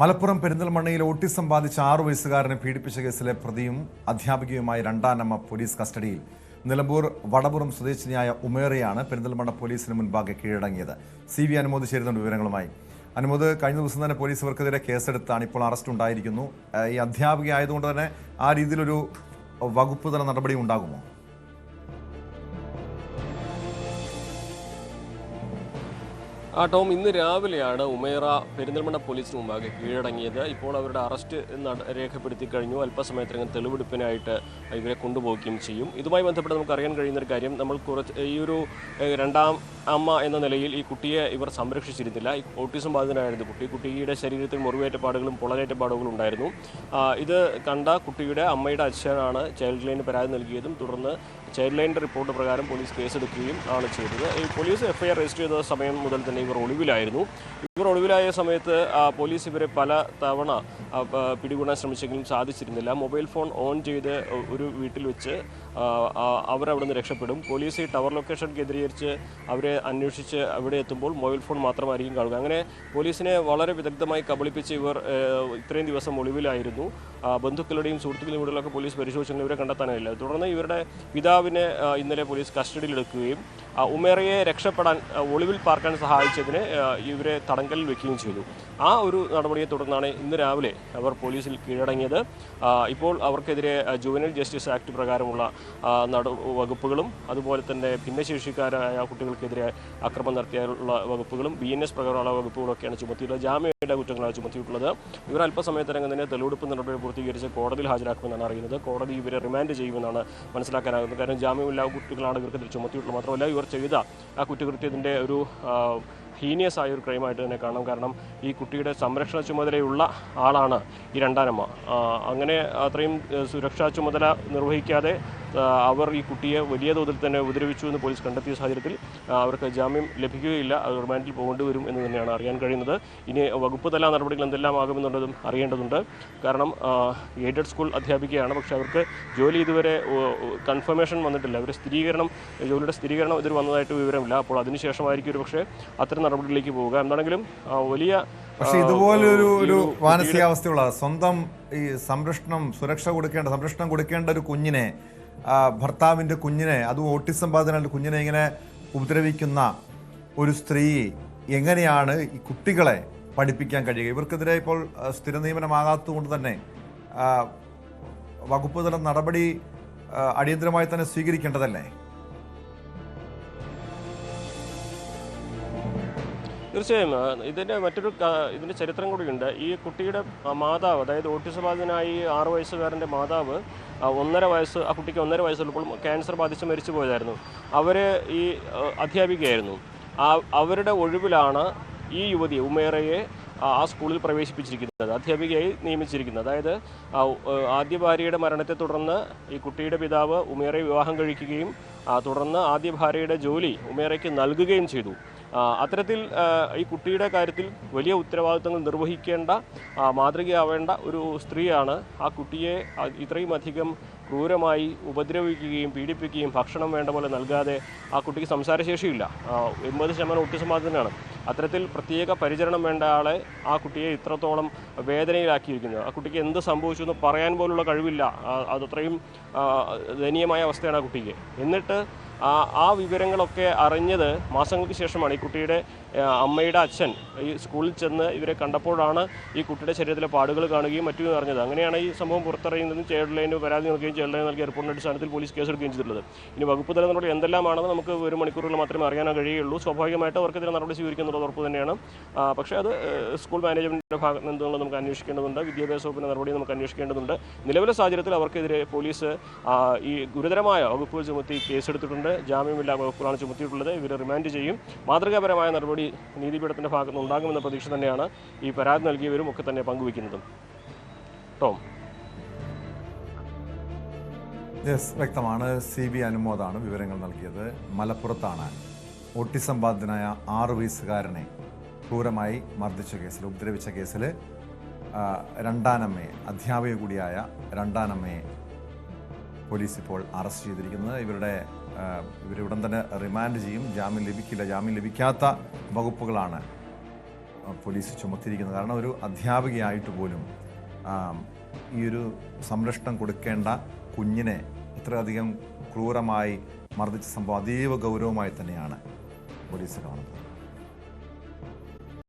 മലപ്പുറം പെരിന്തൽമണ്ണയിൽ ഓട്ടിസം ബാധിച്ച ആറു വയസ്സുകാരനെ പീഡിപ്പിച്ച കേസിലെ പ്രതിയും അധ്യാപികയുമായ രണ്ടാനമ്മ പോലീസ് കസ്റ്റഡിയിൽ. നിലമ്പൂർ വടപുറം സ്വദേശിനിയായ ഉമേറയാണ് പെരിന്തൽമണ്ണ പോലീസിന് മുൻപാകെ കീഴടങ്ങിയത്. സി വി അനുമോദ് ചേരുന്നുണ്ട് വിവരങ്ങളുമായി. അനുമോദ് കഴിഞ്ഞ ദിവസം തന്നെ പോലീസ് ഇവർക്കെതിരെ കേസെടുത്താണ് ഇപ്പോൾ അറസ്റ്റ് ഉണ്ടായിരിക്കുന്നു. ഈ അധ്യാപിക ആയതുകൊണ്ട് തന്നെ ആ രീതിയിലൊരു വകുപ്പ് തല നടപടി ഉണ്ടാകുമോ ആ ടോം ഇന്ന് രാവിലെയാണ് ഉമേറ പെരിന്തൽമണ്ണ പോലീസിന് മുമ്പാകെ കീഴടങ്ങിയത്. ഇപ്പോൾ അവരുടെ അറസ്റ്റ് രേഖപ്പെടുത്തി കഴിഞ്ഞു. അല്പസമയത്തിനകം തെളിവെടുപ്പിനായിട്ട് ഇവരെ കൊണ്ടുപോവുകയും ചെയ്യും. ഇതുമായി ബന്ധപ്പെട്ട് നമുക്ക് അറിയാൻ കഴിയുന്ന ഒരു കാര്യം. നമ്മൾ കുറച്ച് ഈ ഒരു രണ്ടാം അമ്മ എന്ന നിലയിൽ ഈ കുട്ടിയെ ഇവർ സംരക്ഷിച്ചിരുന്നില്ല. ഓട്ടിസം ബാധിതനായിരുന്നു കുട്ടി. കുട്ടിയുടെ ശരീരത്തിൽ മുറിവേറ്റ പാടുകളും പാടുകളും ഉണ്ടായിരുന്നു ഇത് കണ്ട കുട്ടിയുടെ അമ്മയുടെ അച്ഛനാണ് ചൈൽഡ് ലൈന് പരാതി നൽകിയതും തുടർന്ന് ചൈൽഡ് ലൈനിന്റെ റിപ്പോർട്ട് പ്രകാരം പോലീസ് കേസെടുക്കുകയും ആണ് ചെയ്തത്. ഈ പോലീസ് എഫ്ഐആർ രജിസ്റ്റർ ചെയ്ത സമയം മുതൽ തന്നെ ഇവർ ഒളിവിലായിരുന്നു. ഇവർ ഒളിവിലായ സമയത്ത് പോലീസ് ഇവരെ പല തവണ പിടികൂടാൻ ശ്രമിച്ചെങ്കിലും സാധിച്ചിരുന്നില്ല. മൊബൈൽ ഫോൺ ഓൺ ചെയ്ത് ഒരു വീട്ടിൽ വെച്ച് അവരവിടെ നിന്ന് രക്ഷപ്പെടും. പോലീസ് ഈ ടവർ ലൊക്കേഷൻ കേന്ദ്രീകരിച്ച് അവരെ അന്വേഷിച്ച് അവിടെ എത്തുമ്പോൾ മൊബൈൽ ഫോൺ മാത്രമായിരിക്കും കാണുക. അങ്ങനെ പോലീസിനെ വളരെ വിദഗ്ധമായി കബളിപ്പിച്ച് ഇവർ ഇത്രയും ദിവസം ഒളിവിലായിരുന്നു. ബന്ധുക്കളുടെയും സുഹൃത്തുക്കളുടെയും വീടുകളൊക്കെ പോലീസ് പരിശോധിച്ചെങ്കിലും ഇവരെ കണ്ടെത്താനായില്ല. തുടർന്ന് ഇവരുടെ പിതാവിനെ ഇന്നലെ പോലീസ് കസ്റ്റഡിയിലെടുക്കുകയും ഉമേറയെ രക്ഷപ്പെടാൻ ഒളിവിൽ പാർക്കാൻ സഹായിച്ചതിന് ഇവരെ തടങ്കലിൽ വെക്കുകയും ചെയ്തു. ആ ഒരു നടപടിയെ തുടർന്നാണ് ഇന്ന് രാവിലെ അവർ പോലീസിൽ കീഴടങ്ങിയത്. ഇപ്പോൾ അവർക്കെതിരെ ജുവനൽ ജസ്റ്റിസ് ആക്ട് പ്രകാരമുള്ള നട വകുപ്പുകളും അതുപോലെ തന്നെ ഭിന്നശേഷിക്കാരായ കുട്ടികൾക്കെതിരെ അക്രമം നടത്തിയുള്ള വകുപ്പുകളും ബി എൻ എസ് പ്രകാരമുള്ള വകുപ്പുകളൊക്കെയാണ് ചുമത്തിയിട്ടുള്ളത്. ജാമ്യയുടെ കുറ്റങ്ങളാണ് ചുമത്തിയിട്ടുള്ളത്. ഇവർ അല്പസമയത്തിനകം തന്നെ തെളിവെടുപ്പ് നടപടി പൂർത്തീകരിച്ച് കോടതിയിൽ ഹാജരാക്കുമെന്നാണ് അറിയുന്നത്. കോടതി ഇവരെ റിമാൻഡ് ചെയ്യുമെന്നാണ് മനസ്സിലാക്കാനാകുന്നത്. കാരണം ജാമ്യമില്ലാ കുട്ടികളാണ് ഇവർക്കെതിരെ ചുമത്തിയിട്ടുള്ളത്. മാത്രമല്ല ഇവർ ചെയ്ത ആ കുറ്റകൃത്യത്തിന്റെ ഒരു ഹീനിയസ് ആയ ഒരു ക്രൈമായിട്ട് തന്നെ കാണാം കാരണം ഈ കുട്ടിയുടെ സംരക്ഷണ ചുമതലയുള്ള ആളാണ് ഈ രണ്ടാനമ്മ. അങ്ങനെ അത്രയും സുരക്ഷാ ചുമതല നിർവഹിക്കാതെ അവർ ഈ കുട്ടിയെ വലിയ തോതിൽ തന്നെ ഉപദ്രവിച്ചു എന്ന് പോലീസ് കണ്ടെത്തിയ സാഹചര്യത്തിൽ അവർക്ക് ജാമ്യം ലഭിക്കുകയില്ല അവർ റിമാൻഡിൽ പോകേണ്ടി വരും എന്ന് തന്നെയാണ് അറിയാൻ കഴിയുന്നത്. ഇനി വകുപ്പ് തല നടപടികൾ എന്തെല്ലാം ആകുമെന്നുള്ളതും അറിയേണ്ടതുണ്ട്. കാരണം എയ്ഡഡ് സ്കൂൾ അധ്യാപികയാണ് പക്ഷേ അവർക്ക് ജോലി ഇതുവരെ കൺഫർമേഷൻ വന്നിട്ടില്ല. അവർ സ്ഥിരീകരണം ജോലിയുടെ സ്ഥിരീകരണം ഇതിൽ വന്നതായിട്ട് വിവരമില്ല. അപ്പോൾ അതിനുശേഷമായിരിക്കും ഒരു പക്ഷേ അത്തരം നടപടികളിലേക്ക് പോവുക. എന്താണെങ്കിലും വലിയ പക്ഷേ ഇതുപോലൊരു ഇതുപോലെ ഒരു ഒരു മാനസികാവസ്ഥയുള്ള സ്വന്തം ഈ സംരക്ഷണം സുരക്ഷ കൊടുക്കേണ്ട സംരക്ഷണം കൊടുക്കേണ്ട ഒരു കുഞ്ഞിനെ ആ, ഭർത്താവിന്റെ കുഞ്ഞിനെ അത് ഓട്ടിസം ബാധിതനായ കുഞ്ഞിനെ ഇങ്ങനെ ഉപദ്രവിക്കുന്ന ഒരു സ്ത്രീ എങ്ങനെയാണ് ഈ കുട്ടികളെ പഠിപ്പിക്കാൻ കഴിയുക? ഇവർക്കെതിരെ ഇപ്പോൾ സ്ഥിര നിയമനമാകാത്തതുകൊണ്ട് തന്നെ വകുപ്പ് തല നടപടി അടിയന്തരമായി തന്നെ സ്വീകരിക്കേണ്ടതല്ലേ? തീർച്ചയായും ഇതിന്റെ മറ്റൊരു ഇതിന്റെ ചരിത്രം കൂടിയുണ്ട്. ഈ കുട്ടിയുടെ മാതാവ് അതായത് ഓട്ടിസ ബാധിതനായി ആറു വയസ്സുകാരന്റെ മാതാവ് ഒന്നര വയസ്സ് ആ കുട്ടിക്ക് ഒന്നര വയസ്സുള്ളപ്പോൾ ക്യാൻസർ ബാധിച്ച് മരിച്ചു പോയതായിരുന്നു. അവർ ഈ അധ്യാപികയായിരുന്നു. അവരുടെ ഒഴിവിലാണ് ഈ യുവതി ഉമേറയെ ആ സ്കൂളിൽ പ്രവേശിപ്പിച്ചിരിക്കുന്നത് അധ്യാപികയായി നിയമിച്ചിരിക്കുന്നത്. അതായത് ആദ്യ ഭാര്യയുടെ മരണത്തെ തുടർന്ന് ഈ കുട്ടിയുടെ പിതാവ് ഉമേറയെ വിവാഹം കഴിക്കുകയും തുടർന്ന് ആദ്യ ഭാര്യയുടെ ജോലി ഉമേറയ്ക്ക് നൽകുകയും ചെയ്തു. അത്തരത്തിൽ ഈ കുട്ടിയുടെ കാര്യത്തിൽ വലിയ ഉത്തരവാദിത്തങ്ങൾ നിർവഹിക്കേണ്ട മാതൃകയാവേണ്ട ഒരു സ്ത്രീയാണ് ആ കുട്ടിയെ ഇത്രയും അധികം ക്രൂരമായി ഉപദ്രവിക്കുകയും പീഡിപ്പിക്കുകയും ഭക്ഷണം വേണ്ട പോലെ നൽകാതെ ആ കുട്ടിക്ക് സംസാരശേഷിയില്ല. എൺപത് ശതമാനം ഓട്ടിസം ബാധിതനാണ് അത്തരത്തിൽ പ്രത്യേക പരിചരണം വേണ്ട ആളെ ആ കുട്ടിയെ ഇത്രത്തോളം വേദനയിലാക്കിയിരിക്കുന്നത് ആ കുട്ടിക്ക് എന്ത് സംഭവിച്ചു എന്ന് പറയാൻ പോലുള്ള കഴിവില്ല. അതത്രയും ദയനീയമായ അവസ്ഥയാണ് ആ കുട്ടിക്ക്. എന്നിട്ട് ആ വിവരങ്ങളൊക്കെ അറിഞ്ഞത് മാസങ്ങൾക്ക് ശേഷമാണ് ഈ കുട്ടിയുടെ അമ്മയുടെ അച്ഛൻ ഈ സ്കൂളിൽ ചെന്ന് ഇവരെ കണ്ടപ്പോഴാണ് ഈ കുട്ടിയുടെ ശരീരത്തിലെ പാടുകൾ കാണുകയും മറ്റും അറിഞ്ഞത്. അങ്ങനെയാണ് ഈ സംഭവം പുറത്തറിയുന്നതും ചൈൽഡ് ലൈന് പരാതി നൽകുകയും ചൈൽഡ് ലൈൻ നൽകിയ റിപ്പോർട്ടിന്റെ അടിസ്ഥാനത്തിൽ പോലീസ് കേസെടുക്കുകയും ചെയ്തിട്ടുള്ളത്. ഇനി വകുപ്പ് തല നടപടി എന്തെല്ലാമാണെന്ന് നമുക്ക് ഒരു മണിക്കൂറുകൾ മാത്രമേ അറിയാൻ കഴിയുള്ളൂ. സ്വാഭാവികമായിട്ട് അവർക്കെതിരെ നടപടി സ്വീകരിക്കുന്നുള്ള ഉറപ്പ് തന്നെയാണ്. പക്ഷേ അത് സ്കൂൾ മാനേജ്മെന്റിന്റെ ഭാഗത്ത് നിന്നുള്ളത് നമുക്ക് അന്വേഷിക്കേണ്ടതുണ്ട്. വിദ്യാഭ്യാസ വകുപ്പിന്റെ നടപടി നമുക്ക് അന്വേഷിക്കേണ്ടതുണ്ട്. നിലവിലെ സാഹചര്യത്തിൽ അവർക്കെതിരെ പോലീസ് ഈ ഗുരുതരമായ വകുപ്പ് ചുമത്തി കേസെടുത്തിട്ടുണ്ട്. ജാമ്യമില്ലാ വകുപ്പുകളാണ് ചുമത്തിയിട്ടുള്ളത്. ഇവർ റിമാൻഡ് ചെയ്യും. മാതൃകാപരമായ നടപടി നീതിപീഠത്തിന്റെ ഭാഗത്ത് നിന്ന് ഉണ്ടാകുമെന്ന പ്രതീക്ഷ തന്നെയാണ് ഈ പരാതി നൽകിയവരും ഒക്കെ തന്നെ പങ്കുവയ്ക്കുന്നതും. ടോം. യെസ് വ്യക്തമാണ്. സി ബി അനുമോദാണ് വിവരങ്ങൾ നൽകിയത്. മലപ്പുറത്താണ്. ഓട്ടിസം ബാധിതനായ ആറ് വയസ്സുകാരനെ ക്രൂരമായി മർദ്ദിച്ച കേസിൽ ഉപദ്രവിച്ച കേസിൽ രണ്ടാനമ്മയെ അധ്യാപിക കൂടിയായ രണ്ടാനമ്മയെ പോലീസ് ഇപ്പോൾ അറസ്റ്റ് ചെയ്തിരിക്കുന്നത്. ഇവരുടെ ആ, ഇവരെ ഉടൻ തന്നെ റിമാൻഡ് ചെയ്യും. ജാമ്യം ലഭിക്കില്ല. ജാമ്യം ലഭിക്കാത്ത വകുപ്പുകളാണ് പോലീസ് ചുമത്തിയിരിക്കുന്നത്. കാരണം ഒരു അധ്യാപികയായിട്ട് പോലും ഈ ഒരു സംരക്ഷണം കൊടുക്കേണ്ട കുഞ്ഞിനെ ഇത്രയധികം ക്രൂരമായി മർദ്ദിച്ച സംഭവം അതീവ ഗൗരവമായി തന്നെയാണ് പോലീസ് കാണുന്നത്.